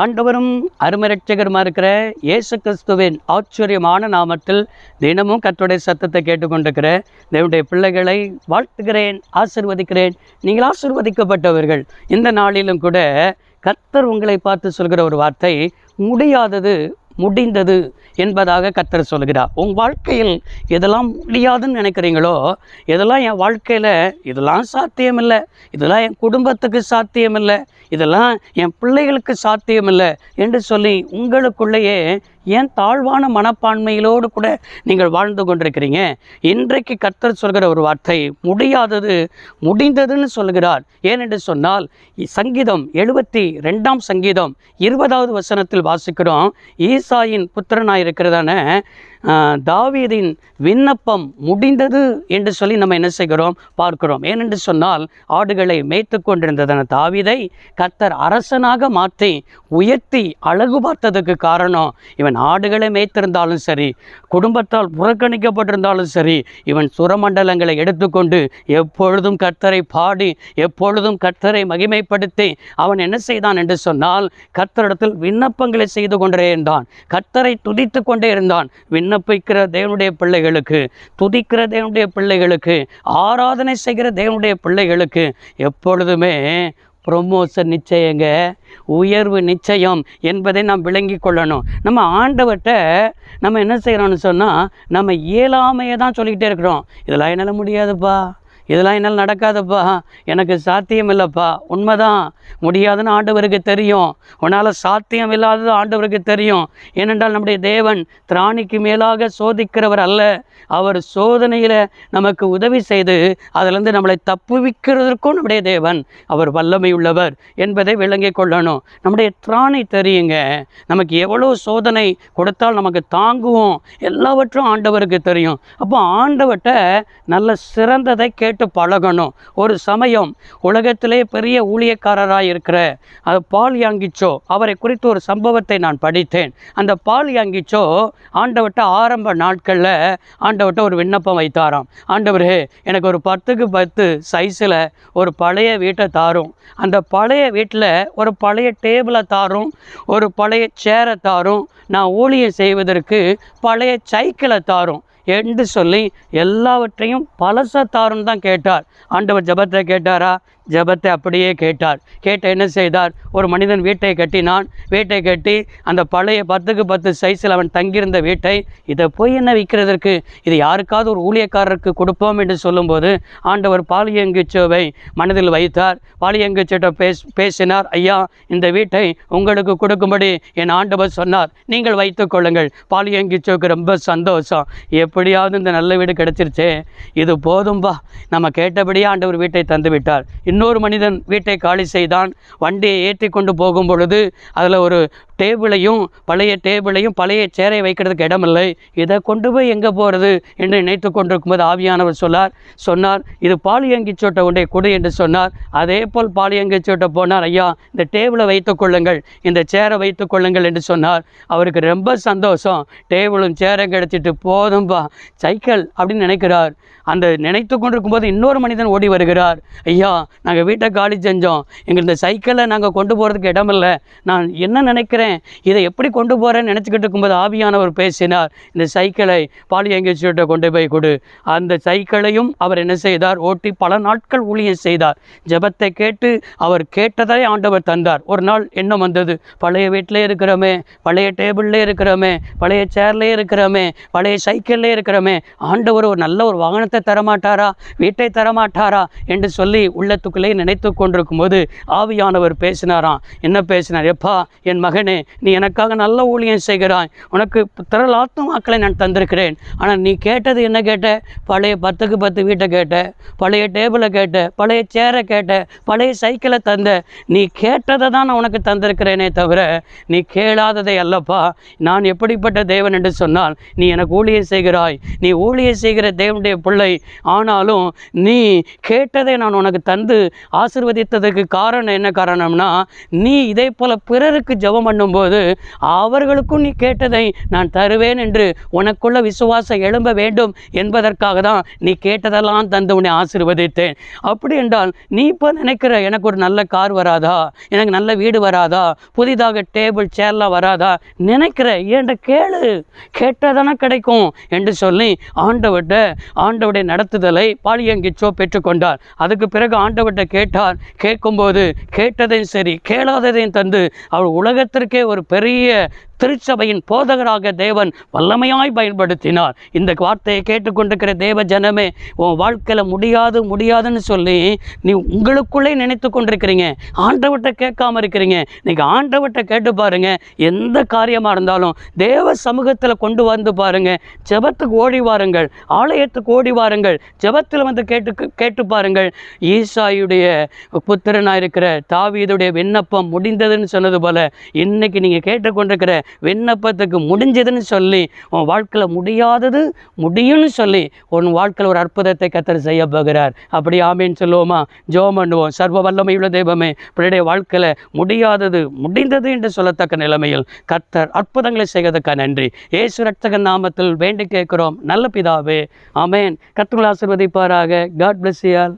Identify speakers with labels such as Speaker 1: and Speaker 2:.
Speaker 1: ஆண்டவரும் அருமரட்சகருமா இருக்கிற இயேசு கிறிஸ்துவின் ஆச்சரியமான நாமத்தில் தினமும் கற்றுடைய சத்தத்தை கேட்டுக்கொண்டிருக்கிற தேவனுடைய பிள்ளைகளை வாழ்த்துகிறேன் ஆசிர்வதிக்கிறேன். நீங்கள் ஆசிர்வதிக்கப்பட்டவர்கள். இந்த நாளிலும் கூட கர்த்தர் உங்களை பார்த்து சொல்கிற ஒரு வார்த்தை முடியாதது முடிந்தது என்பதாக கத்தர் சொல்கிறார். உங்கள் வாழ்க்கையில் எதெல்லாம் முடியாதுன்னு நினைக்கிறீங்களோ? இதெல்லாம் என் வாழ்க்கையில் இதெல்லாம் சாத்தியமில்லை. இதெல்லாம் என் குடும்பத்துக்கு சாத்தியமில்லை. இதெல்லாம் என் பிள்ளைகளுக்கு சாத்தியமில்லை என்று சொல்லி உங்களுக்குள்ளேயே ஏன் தாழ்வான மனப்பான்மையிலோடு கூட நீங்கள் வாழ்ந்து கொண்டிருக்கிறீங்க? இன்றைக்கு கர்த்தர் சொல்கிற ஒரு வார்த்தை முடியாதது முடிந்ததுன்னு சொல்கிறார். ஏனென்று சொன்னால் சங்கீதம் எழுபத்தி ரெண்டாம் சங்கீதம் இருபதாவது வசனத்தில் வாசிக்கிறோம் ஈசாயின் புத்திரனாய் இருக்கிறதான தாவீதின் விண்ணப்பம் முடிந்தது என்று சொல்லி நம்ம என்ன செய்கிறோம்? பார்க்கிறோம். ஏனென்று சொன்னால் ஆடுகளை மேய்த்து கொண்டிருந்ததான தாவீதை கத்தர் அரசனாக மாற்றி உயர்த்தி அழகு பார்த்ததுக்கு காரணம் இவன் ஆடுகளை மேய்த்திருந்தாலும் சரி குடும்பத்தால் புறக்கணிக்கப்பட்டிருந்தாலும் சரி இவன் சுரமண்டலங்களை எடுத்துக்கொண்டு எப்பொழுதும் கர்த்தரை பாடி எப்பொழுதும் கர்த்தரை மகிமைப்படுத்தி அவன் என்ன செய்தான் என்று சொன்னால் கர்த்தரிடத்தில் விண்ணப்பங்களை செய்து கொண்டே இருந்தான். கர்த்தரை துதித்து கொண்டே இருந்தான். விண்ண விண்ணப்பிக்கிற தேவனுடைய பிள்ளைகளுக்கு துதிக்கிற தேவனுடைய பிள்ளைகளுக்கு ஆராதனை செய்கிற தேவனுடைய பிள்ளைகளுக்கு எப்பொழுதுமே ப்ரொமோஷன் நிச்சயங்க உயர்வு நிச்சயம் என்பதை நாம் விளங்கி கொள்ளணும். நம்ம ஆண்டவர்கிட்ட நம்ம என்ன செய்கிறோன்னு சொன்னால் நம்ம இயலாமையை தான் சொல்லிக்கிட்டே இருக்கிறோம். இதெல்லாம் என்னால் முடியாதுப்பா. இதெல்லாம் என்னால் நடக்காதப்பா. எனக்கு சாத்தியம் இல்லைப்பா உண்மைதான். முடியாதுன்னு ஆண்டவருக்கு தெரியும். உன்னால் சாத்தியம் இல்லாதது ஆண்டவருக்கு தெரியும். ஏனென்றால் நம்முடைய தேவன் திராணிக்கு மேலாக சோதிக்கிறவர் அல்ல. அவர் சோதனையில் நமக்கு உதவி செய்து அதிலிருந்து நம்மளை தப்புவிக்கிறதற்கும் நம்முடைய தேவன் அவர் வல்லமை உள்ளவர் என்பதை விளங்கிக் கொள்ளணும். நம்முடைய திராணி தெரியுங்க. நமக்கு எவ்வளோ சோதனை கொடுத்தால் நமக்கு தாங்குவோம். எல்லாவற்றும் ஆண்டவருக்கு தெரியும். அப்போ ஆண்டவர்கிட்ட நல்ல சிறந்ததை கேட்டு பழகணும். ஒரு சமயம் உலகத்திலே பெரிய ஊழியக்காரராக இருக்கிற அது பால் யாங்கிச்சோ அவரை குறித்து ஒரு சம்பவத்தை நான் படித்தேன். அந்த பால் யாங்கிச்சோ ஆண்டவட்ட ஆரம்ப நாட்களில் ஆண்டவட்ட ஒரு விண்ணப்பம் வைத்தாராம். ஆண்டவரே எனக்கு ஒரு பத்துக்கு பத்து சைஸில் ஒரு பழைய வீட்டை தாரும். அந்த பழைய வீட்டில் ஒரு பழைய டேபிளை தாரும் ஒரு பழைய சேரை தாரும். நான் ஊழியம் செய்வதற்கு பழைய சைக்கிளை தாரும். என்று சொல்லி எல்லாவற்றையும் பழச தான் கேட்டார். ஆண்டவர் ஜபத்தை கேட்டாரா? ஜெபத்தை அப்படியே கேட்டார். கேட்ட என்ன செய்தார்? ஒரு மனிதன் வீட்டை கட்டினான். வீட்டை கட்டி அந்த பழைய பத்துக்கு பத்து சைஸில் அவன் தங்கியிருந்த வீட்டை இதை போய் என்ன விற்கிறதற்கு இது யாருக்காவது ஒரு ஊழியக்காரருக்கு கொடுப்போம் என்று சொல்லும்போது ஆண்டவர் பாலியங்குச்சோவை மனதில் வைத்தார். பாலியங்குச்சோட்ட பேஸ் பேசினார் ஐயா இந்த வீட்டை உங்களுக்கு கொடுக்கும்படி என் ஆண்டவர் சொன்னார். நீங்கள் வைத்துக் கொள்ளுங்கள். பாலியங்குச்சோக்கு ரொம்ப சந்தோஷம். எப்படியாவது இந்த நல்ல வீடு கிடைச்சிருச்சே. இது போதும்பா. நம்ம கேட்டபடியே ஆண்டவர் வீட்டை தந்துவிட்டார். இன்னொரு மனிதன் வீட்டை காலி செய்தான் வண்டியை ஏற்றி கொண்டு போகும் பொழுது அதில் ஒரு டேபிளையும் பழைய டேபிளையும் பழைய சேரை வைக்கிறதுக்கு இடமில்லை. இதை கொண்டு போய் எங்கே போகிறது என்று நினைத்து கொண்டிருக்கும்போது ஆவியானவர் சொன்னார். சொன்னார் இது பாலியங்கி சோட்டை ஒன்றை கொடு என்று சொன்னார். அதே போல் பாலியங்கி சோட்டை போனார் ஐயா இந்த டேபிளை வைத்துக் கொள்ளுங்கள் இந்த சேரை வைத்துக் கொள்ளுங்கள் என்று சொன்னார். அவருக்கு ரொம்ப சந்தோஷம். டேபிளும் சேரும் கிடச்சிட்டு போதும்பா சைக்கிள் அப்படின்னு நினைக்கிறார். அந்த நினைத்து கொண்டிருக்கும்போது இன்னொரு மனிதன் ஓடி வருகிறார். ஐயா நாங்கள் வீட்டை காலி செஞ்சோம். எங்கள் இந்த சைக்கிளை நாங்கள் கொண்டு போகிறதுக்கு இடமில்லை. நான் என்ன நினைக்கிறேன்? இதை எப்படி கொண்டு போகிறேன்னு நினச்சிக்கிட்டு இருக்கும்போது ஆவியானவர் பேசினார் இந்த சைக்கிளை பாலியங்கேச்சியோட்ட கொண்டு போய் கொடு. அந்த சைக்கிளையும் அவர் என்ன செய்தார்? ஓட்டி பல நாட்கள் ஊழியம் செய்தார். ஜெபத்தை கேட்டு அவர் கேட்டதை ஆண்டவர் தந்தார். ஒரு நாள் எண்ணம் வந்தது? பழைய வீட்டிலே இருக்கிறோமே பழைய டேபிள்லே இருக்கிறோமே பழைய சேர்லே இருக்கிறோமே பழைய சைக்கிள்லே இருக்கிறோமே. ஆண்டவர் ஒரு நல்ல ஒரு வாகனத்தை தரமாட்டாரா? வீட்டை தரமாட்டாரா? என்று சொல்லி உள்ளத்துக்குள்ளே நினைத்து கொண்டிருக்கும் போது ஆவியானவர் பேசினாராம். என்ன பேசினார்? எப்பா என் மகனே நீ எனக்காக நல்ல ஊழியம் செய்கிறாய். உனக்கு திரள் ஆத்மாக்களை நான் தந்திருக்கிறேன். ஆனால் நீ கேட்டது என்ன கேட்ட? பழைய பத்துக்கு பத்து வீட்டை கேட்ட பழைய டேபிளை கேட்ட பழைய சேரை கேட்ட பழைய சைக்கிளை தந்த. நீ கேட்டதை தான் நான் உனக்கு தந்திருக்கிறேனே தவிர நீ கேளாததை அல்லப்பா. நான் எப்படிப்பட்ட தேவன் என்று சொன்னால் நீ எனக்கு ஊழியம் செய்கிறாய். நீ ஊழியம் செய்கிற தேவனுடைய பிள்ளை. ஆனாலும் நீ கேட்டதை நான் உனக்கு தந்து ஆசிர்வதித்ததுக்கு காரணம் என்ன காரணம்னா நீ இதே போல் பிறருக்கு ஜபம் பண்ண பண்ணும்போது அவர்களுக்கும் நீ கேட்டதை நான் தருவேன் என்று உனக்குள்ள விசுவாசம் எழும்ப வேண்டும் என்பதற்காக தான் நீ கேட்டதெல்லாம் தந்து உன்னை ஆசீர்வதித்தேன். அப்படி என்றால் நீ இப்போ நினைக்கிற எனக்கு ஒரு நல்ல கார் வராதா? எனக்கு நல்ல வீடு வராதா? புதிதாக டேபிள் சேர்லாம் வராதா? நினைக்கிற ஏண்ட கேளு? கேட்டாதானே கிடைக்கும்? என்று சொல்லி ஆண்டவர்கிட்ட ஆண்டவுடைய நடத்துதலை பாலியங்கிச்சோ பெற்றுக்கொண்டார். அதுக்கு பிறகு ஆண்டவர்கிட்ட கேட்டார். கேட்கும்போது கேட்டதையும் சரி கேளாததையும் தந்து அவர் உலகத்திற்கு ஒரு பெரிய திருச்சபையின் போதகராக தேவன் வல்லமையாய் பயன்படுத்தினார். இந்த வார்த்தையை கேட்டுக்கொண்டிருக்கிற தேவ ஜனமே உன் வாழ்க்கையில் முடியாது முடியாதுன்னு சொல்லி நீ உங்களுக்குள்ளே நினைத்து கொண்டிருக்கிறீங்க. ஆண்டவர்கிட்ட கேட்காம இருக்கிறீங்க. நீங்கள் ஆண்டவர்கிட்ட கேட்டு பாருங்க. எந்த காரியமாக இருந்தாலும் தேவ சமூகத்தில் கொண்டு வந்து பாருங்க. ஜபத்துக்கு ஓடி வாருங்கள். ஆலயத்துக்கு ஓடி வாருங்கள். ஜெபத்தில் வந்து கேட்டு கேட்டு பாருங்கள். ஈசாயுடைய புத்திரனாக இருக்கிற தாவீதுடைய விண்ணப்பம் முடிந்ததுன்னு சொன்னது போல இன்னைக்கு நீங்கள் கேட்டுக்கொண்டிருக்கிற விண்ணப்பத்துக்கு முடிஞ்சதுன்னு சொல்லி உன் வாழ்க்கையில் முடியாதது முடியும்னு சொல்லி உன் வாழ்க்கையில் ஒரு அற்புதத்தை கத்தர் செய்ய போகிறார். அப்படி ஆமேன்னு சொல்லுவோமா? ஜோம் பண்ணுவோம். சர்வ வல்லமையுள்ள தெய்வமே பிள்ளைய வாழ்க்கையில் முடியாதது முடிந்தது என்று சொல்லத்தக்க நிலைமையில் கத்தர் அற்புதங்களை செய்வதற்காக நன்றி. ஏசு ரட்சகன் நாமத்தில் வேண்டி கேட்கிறோம். நல்ல பிதாவே ஆமேன். கத்துங்களை ஆசிர்வதிப்பாராக. காட் பிளஸ் யால்